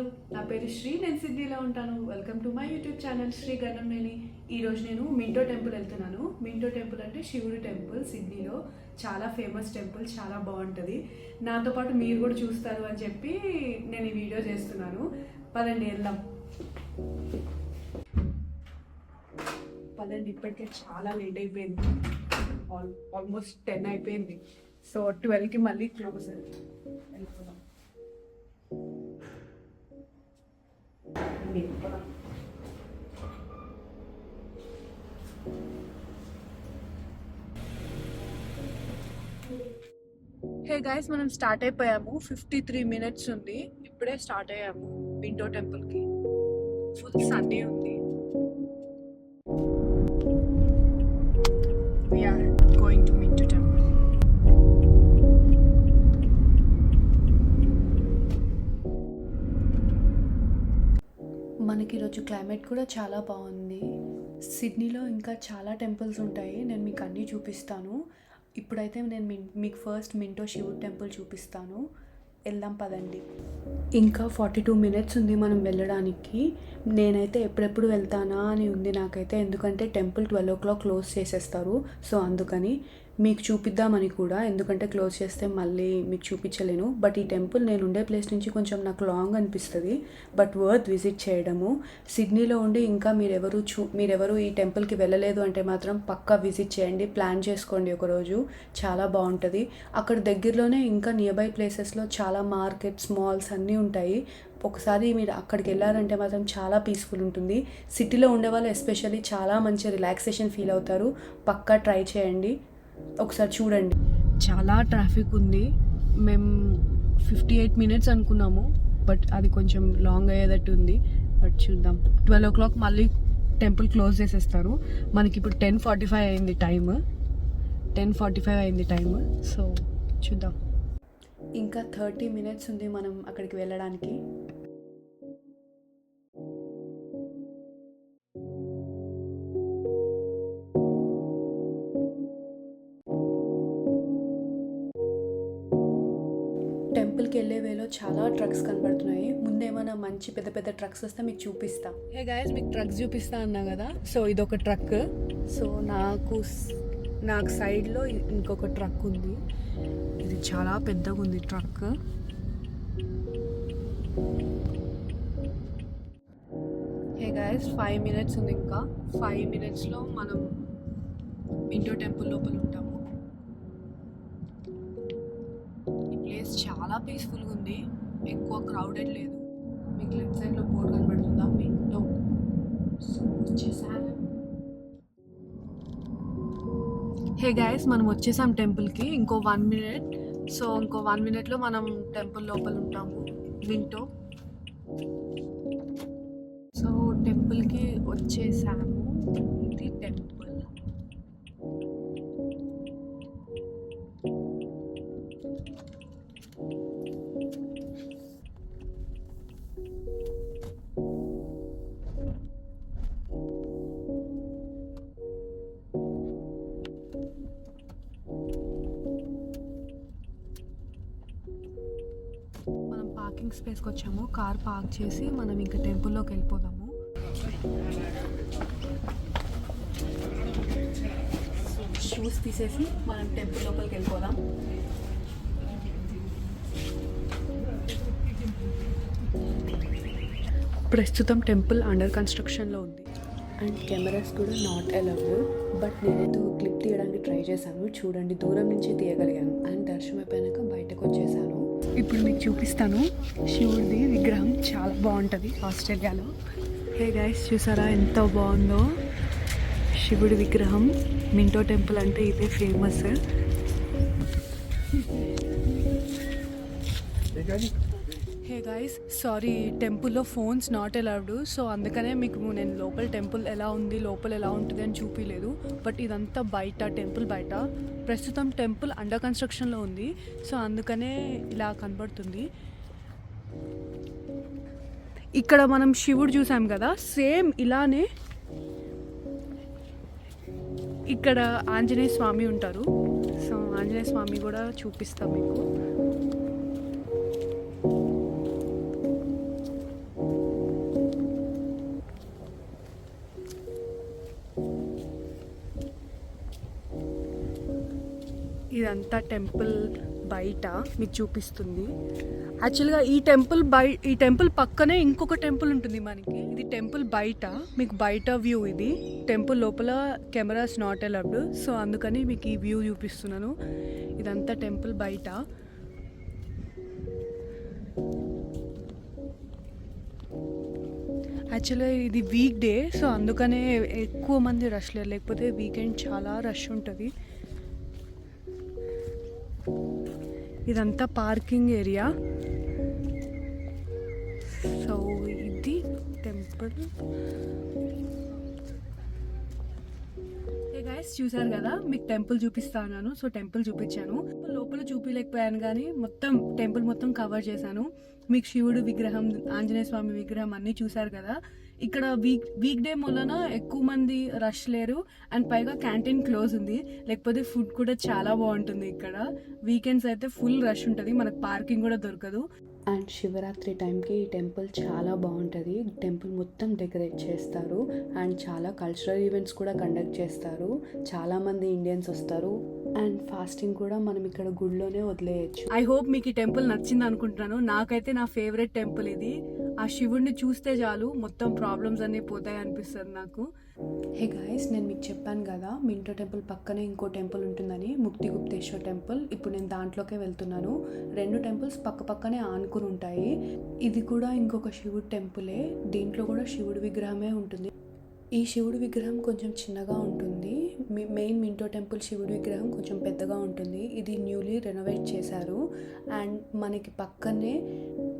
ఉన్నారు నా పేరు శ్రీ నేను సిద్ధిలో ఉంటాను. Welcome to my YouTube channel Sri గణమేని ఈరోజు నేను మింటో టెంపుల్ వెళ్తున్నాను. మింటో టెంపుల్ అంటే శివుడి టెంపుల్ సిడ్నీలో చాలా ఫేమస్ టెంపుల్ చాలా బాగుంటుంది. నాతో పాటు మీరు కూడా చూస్తారు అని చెప్పి నేను ఈ వీడియో చేస్తున్నాను. పదండి వెళ్దాం. పదండి ఇప్పటికే చాలా లేట్ అయిపోయింది. ఆల్ ఆల్మోస్ట్ టెన్ అయిపోయింది. సో ట్వెల్వ్కి మళ్ళీ క్లోజ్ వెళ్ళిపోదాం హే గైస్ మనం స్టార్ట్ అయిపోయాము. ఫిఫ్టీ త్రీ మినిట్స్ ఉంది. ఇప్పుడే స్టార్ట్ అయ్యాము. విండో టెంపుల్కి. ఫుల్ సండే ఉంది. మనకి ఈరోజు క్లైమేట్ కూడా చాలా బాగుంది. సిడ్నీలో ఇంకా చాలా టెంపుల్స్ ఉంటాయి. నేను మీకు అన్నీ చూపిస్తాను. ఇప్పుడైతే నేను మీకు ఫస్ట్ మింటో శివుడు టెంపుల్ చూపిస్తాను. వెళ్దాం పదండి. ఇంకా ఫార్టీ టూ మినిట్స్ ఉంది మనం వెళ్ళడానికి. నేనైతే ఎప్పుడెప్పుడు వెళ్తానా అని ఉంది నాకైతే. ఎందుకంటే temple twelve o'clock close చేసేస్తారు. సో అందుకని మీకు చూపిద్దామని కూడా ఎందుకంటే క్లోజ్ చేస్తే మళ్ళీ మీకు చూపించలేను. బట్ ఈ టెంపుల్ నేను ఉండే ప్లేస్ నుంచి కొంచెం నాకు లాంగ్ అనిపిస్తుంది. బట్ వర్త్ విజిట్ చేయడము. సిడ్నీలో ఉండి ఇంకా మీరెవరు చూ మీరెవరు ఈ టెంపుల్కి వెళ్ళలేదు అంటే మాత్రం పక్కా విజిట్ చేయండి. ప్లాన్ చేసుకోండి ఒకరోజు. చాలా బాగుంటుంది. అక్కడ దగ్గరలోనే ఇంకా నియర్బై ప్లేసెస్లో చాలా మార్కెట్స్ మాల్స్ అన్నీ ఉంటాయి. ఒకసారి మీరు అక్కడికి వెళ్ళారంటే మాత్రం చాలా పీస్ఫుల్ ఉంటుంది. సిటీలో ఉండే వాళ్ళు ఎస్పెషల్లీ చాలా మంచి రిలాక్సేషన్ ఫీల్ అవుతారు. పక్కా ట్రై చేయండి. ఒకసారి చూడండి. చాలా ట్రాఫిక్ ఉంది. మేము ఫిఫ్టీ ఎయిట్ మినిట్స్ అనుకున్నాము. బట్ అది కొంచెం లాంగ్ అయ్యేటట్టు ఉంది. బట్ చూద్దాం. ట్వెల్వ్ ఓ క్లాక్ మళ్ళీ టెంపుల్ క్లోజ్ చేసేస్తారు. మనకి ఇప్పుడు టెన్ ఫార్టీ ఫైవ్ అయింది టైమ్ టెన్ ఫార్టీ ఫైవ్ అయింది టైమ్ సో చూద్దాం. ఇంకా థర్టీ మినిట్స్ ఉంది మనం అక్కడికి వెళ్ళడానికి. వెళ్ళే వేలో చాలా ట్రక్స్ కనబడుతున్నాయి. ముందేమైనా మంచి పెద్ద పెద్ద ట్రక్స్ వస్తే మీకు చూపిస్తా. హే గాయస్ మీకు ట్రక్స్ చూపిస్తా అన్నా కదా? సో ఇది ఒక ట్రక్. సో నాకు నాకు సైడ్లో ఇంకొక ట్రక్ ఉంది. ఇది చాలా పెద్దగా ఉంది truck. Hey guys five minutes ఉంది ఇంకా. ఫైవ్ మినిట్స్లో మనం మింటో టెంపుల్ లోపల ఉంటాము. ప్లేస్ చాలా పీస్ఫుల్గా ఉంది. ఎక్కువ క్రౌడెడ్ లేదు. మీకు లెఫ్ట్ సైడ్లో బోర్డు కనబడుతుందా? మింటో సో వచ్చేసాను హే గాయస్ మనం వచ్చేసాం టెంపుల్కి ఇంకో వన్ మినిట్ సో ఇంకో వన్ మినిట్లో మనం టెంపుల్ లోపల ఉంటాము. వింటో. సో టెంపుల్కి వచ్చేసాము. ఇది టెంపుల్ పార్కింగ్ స్పేస్కి వచ్చాము. కార్ పార్క్ చేసి మనం ఇంకా టెంపుల్లోకి వెళ్ళిపోదాము. షూస్ తీసేసి మనం టెంపుల్ లోపలికి వెళ్ళిపోదాం. ప్రస్తుతం టెంపుల్ అండర్ కన్స్ట్రక్షన్లో ఉంది. అండ్ కెమెరాస్ కూడా నాట్ అలౌడ్ బట్ నేనైతే క్లిప్ తీయడానికి ట్రై చేశాను. చూడండి దూరం నుంచి తీయగలిగాను. అండ్ దర్శనం అయిపోయాక బయటకు వచ్చేసాను. ఇప్పుడు మీకు చూపిస్తాను. శివుడిది విగ్రహం చాలా బాగుంటుంది ఆస్ట్రేలియాలో. హే గైస్ చూసారా ఎంత బాగుందో? శివుడి విగ్రహం మింటో టెంపుల్ అంటే ఇదే ఫేమస్ హే గాయస్ సారీ టెంపుల్లో ఫోన్స్ నాట్ అలౌడ్ సో అందుకనే మీకు నేను లోపల టెంపుల్ ఎలా ఉంది లోపల ఎలా ఉంటుంది అని చూపించలేదు బట్ ఇదంతా బయట టెంపుల్ బయట. ప్రస్తుతం టెంపుల్ అండర్ కన్స్ట్రక్షన్లో ఉంది. సో అందుకనే ఇలా కనబడుతుంది. ఇక్కడ మనం శివుడు చూసాం కదా. సేమ్ ఇలానే ఇక్కడ ఆంజనేయ స్వామి ఉంటారు. సో ఆంజనేయ స్వామి కూడా చూపిస్తాం మీకు. ఇదంతా టెంపుల్ బయట మీకు చూపిస్తుంది. యాక్చువల్గా ఈ టెంపుల్ బయ ఈ టెంపుల్ పక్కనే ఇంకొక టెంపుల్ ఉంటుంది మనకి. ఇది టెంపుల్ బయట. మీకు బయట వ్యూ ఇది. టెంపుల్ లోపల కెమెరాస్ నాట్ అలౌడ్ సో అందుకని మీకు ఈ వ్యూ చూపిస్తున్నాను. ఇదంతా టెంపుల్ బయట. యాక్చువల్గా ఇది వీక్ డే సో అందుకనే ఎక్కువ మంది రష్ లేరు లేకపోతే వీకెండ్ చాలా రష్ ఉంటుంది. ఇదంతా పార్కింగ్ ఏరియా. సో ఇది టెంపుల్. ఏ గైస్ చూసారు కదా? మీకు టెంపుల్ చూపిస్తా ఉన్నాను సో టెంపుల్ చూపించాను. లోపల చూపించలేకపోయాను కానీ మొత్తం టెంపుల్ మొత్తం కవర్ చేశాను. మీకు శివుడు విగ్రహం ఆంజనేయ స్వామి విగ్రహం అన్నీ చూసారు కదా? ఇక్కడ వీక్ వీక్ డే వలన ఎక్కువ మంది రష్ లేరు అండ్ పైగా క్యాంటీన్ క్లోజ్ ఉంది. లేకపోతే ఫుడ్ కూడా చాలా బాగుంటుంది ఇక్కడ. వీకెండ్స్ అయితే ఫుల్ రష్ ఉంటుంది. మనకు పార్కింగ్ కూడా దొరకదు. అండ్ శివరాత్రి టైంకి ఈ టెంపుల్ చాలా బాగుంటుంది. టెంపుల్ మొత్తం డెకరేట్ చేస్తారు. అండ్ చాలా కల్చరల్ ఈవెంట్స్ కూడా కండక్ట్ చేస్తారు. చాలామంది ఇండియన్స్ వస్తారు. అండ్ ఫాస్టింగ్ కూడా మనం ఇక్కడ గుడిలోనే వదిలేయచ్చు. ఐ హోప్ మీకు ఈ టెంపుల్ నచ్చింది అనుకుంటున్నాను. నాకైతే నా ఫేవరెట్ టెంపుల్ ఇది. ఆ శివుణ్ణి చూస్తే చాలు మొత్తం ప్రాబ్లమ్స్ అన్నీ పోతాయి అనిపిస్తుంది నాకు. హే గాయస్ నేను మీకు చెప్పాను కదా మింటో టెంపుల్ పక్కనే ఇంకో టెంపుల్ ఉంటుందని ముక్తి గుప్తేశ్వర్ టెంపుల్. ఇప్పుడు నేను దాంట్లోకే వెళ్తున్నాను. రెండు టెంపుల్స్ పక్క పక్కనే ఆనుకుని ఉంటాయి. ఇది కూడా ఇంకొక శివుడు టెంపులే. దీంట్లో కూడా శివుడి విగ్రహమే ఉంటుంది. ఈ శివుడి విగ్రహం కొంచెం చిన్నగా ఉంటుంది. మెయిన్ మింటో టెంపుల్ శివుడి విగ్రహం కొంచెం పెద్దగా ఉంటుంది. ఇది న్యూలీ రెనోవేట్ చేశారు. అండ్ మనకి పక్కనే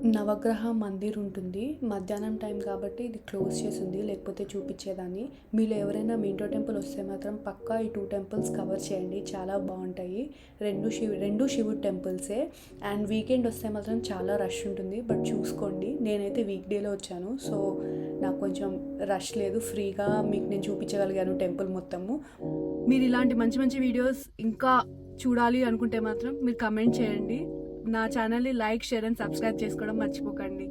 నవగ్రహ మందిర్ ఉంటుంది. మధ్యాహ్నం టైం కాబట్టి ఇది క్లోజ్ చేసింది లేకపోతే చూపించేదాన్ని. మీరు ఎవరైనా మింటో టెంపుల్ వస్తే మాత్రం పక్కా ఈ టూ టెంపుల్స్ కవర్ చేయండి. చాలా బాగుంటాయి. రెండు శివు రెండు శివుడు టెంపుల్సే. అండ్ వీకెండ్ వస్తే మాత్రం చాలా రష్ ఉంటుంది. బట్ చూసుకోండి. నేనైతే వీక్ డేలో వచ్చాను. సో నాకు కొంచెం రష్ లేదు. ఫ్రీగా మీకు నేను చూపించగలిగాను టెంపుల్ మొత్తము. మీరు ఇలాంటి మంచి మంచి వీడియోస్ ఇంకా చూడాలి అనుకుంటే మాత్రం మీరు కమెంట్ చేయండి. నా ఛానల్ని లైక్ షేర్ అండ్ సబ్స్క్రైబ్ చేసుకోవడం మర్చిపోకండి.